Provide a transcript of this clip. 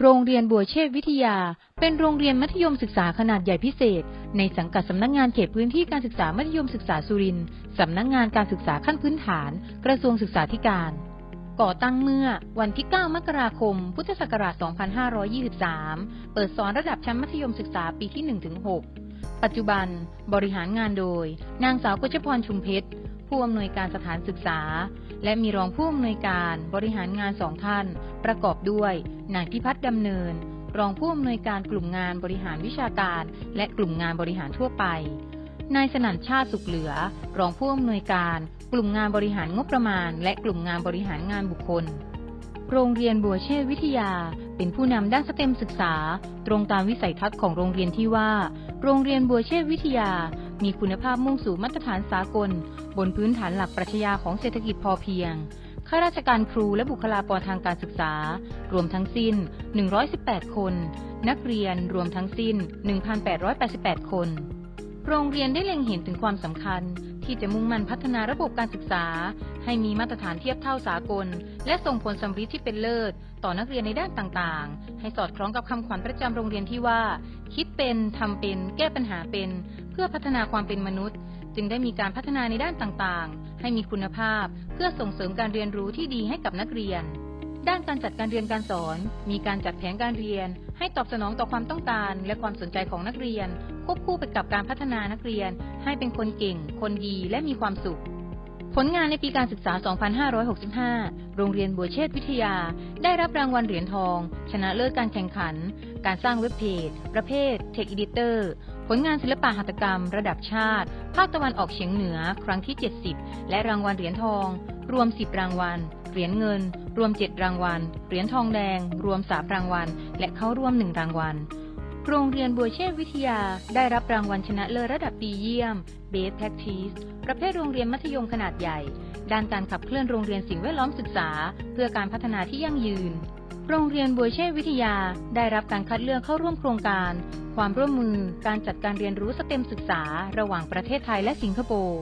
โรงเรียนบัวเชษวิทยา เป็นโรงเรียนมัธยมศึกษาขนาดใหญ่พิเศษ ในสังกัดสำนักงานเขตพื้นที่การศึกษามัธยมศึกษาสุรินทร์สำนักงานการศึกษาขั้นพื้นฐาน กระทรวงศึกษาธิการ ก่อตั้งเมื่อวันที่ 9 มกราคม พุทธศักราช 2523 เปิดสอนระดับชั้นมัธยมศึกษาปีที่ 1-6 ปัจจุบันบริหารงานโดย นางสาวกฤชพรชุมเพชร ผู้อำนวยการสถานศึกษา และมีรองผู้อำนวยการบริหารงานสองท่าน ประกอบด้วยนายพิพัฒน์ดำเนิน รองผู้อำนวยการกลุ่มงานบริหารวิชาการ และกลุ่มงานบริหารทั่วไป นายสนั่นชาติสุขเหลือ รองผู้อำนวยการ กลุ่มงานบริหารงบประมาณ และกลุ่มงานบริหารงานบุคคล โรงเรียนบัวเชษวิทยา เป็นผู้นำด้านสเต็มศึกษา ตรงตามวิสัยทัศน์ของโรงเรียนที่ว่า โรงเรียนบัวเชษวิทยา มีคุณภาพมุ่งสู่มาตรฐานสากล บนพื้นฐานหลักปรัชญาของเศรษฐกิจพอเพียง ข้าราชการครูและบุคลากรทางการศึกษา รวมทั้งสิ้น 118 คน นักเรียนรวมทั้งสิ้น 1,888 คน โรงเรียนได้เล็งเห็นถึงความสำคัญ ที่จะมุ่งมั่นพัฒนาระบบการศึกษา ให้มีมาตรฐานเทียบเท่าสากล และส่งผลสำฤทธิ์ที่เป็นเลิศ ต่อนักเรียนในด้านต่างๆ ให้สอดคล้องกับคำขวัญประจำโรงเรียนที่ว่า คิดเป็นทำเป็น แก้ปัญหาเป็น พื่อพัฒนาความเป็นมนุษย์ จึงได้มีการพัฒนาในด้านต่างๆ ให้มีคุณภาพ เพื่อส่งเสริมการเรียนรู้ที่ดีให้กับนักเรียน ด้านการจัดการเรียนการสอน มีการจัดแผนการเรียน ให้ตอบสนองต่อความต้องการ และความสนใจของนักเรียน ควบคู่ไปกับการพัฒนานักเรียน ให้เป็นคนเก่ง คนดีและมีความสุขผลงานในปีการศึกษา 2565 โรงเรียนบัวเชษวิทยา ได้รับรางวัลเหรียญทอง ชนะเลิศการแข่งขัน การสร้างเว็บเพจ ประเภท Tech Editor ผลงานศิลปะหัตถกรรม ระดับชาติ ภาคตะวันออกเฉียงเหนือ ครั้งที่ 70 และรางวัลเหรียญทอง รวม 10 รางวัล เหรียญเงิน รวม 7 รางวัล เหรียญทองแดง รวม 3 รางวัล และเข้าร่วม 1 รางวัล โรงเรียนบัวเชษวิทยา ได้รับรางวัลชนะเลิศระดับดีเยี่ยม Best Practice ประเภทโรงเรียนมัธยมขนาดใหญ่ ด้านการขับเคลื่อนโรงเรียนสิ่งแวดล้อมศึกษา เพื่อการพัฒนาที่ยั่งยืน โรงเรียนบัวเช่วิทยาได้รับการคัดเลือกเข้าร่วมโครงการ ความร่วมมือการจัดการเรียนรู้สเต็มศึกษา ระหว่างประเทศไทยและสิงคโปร์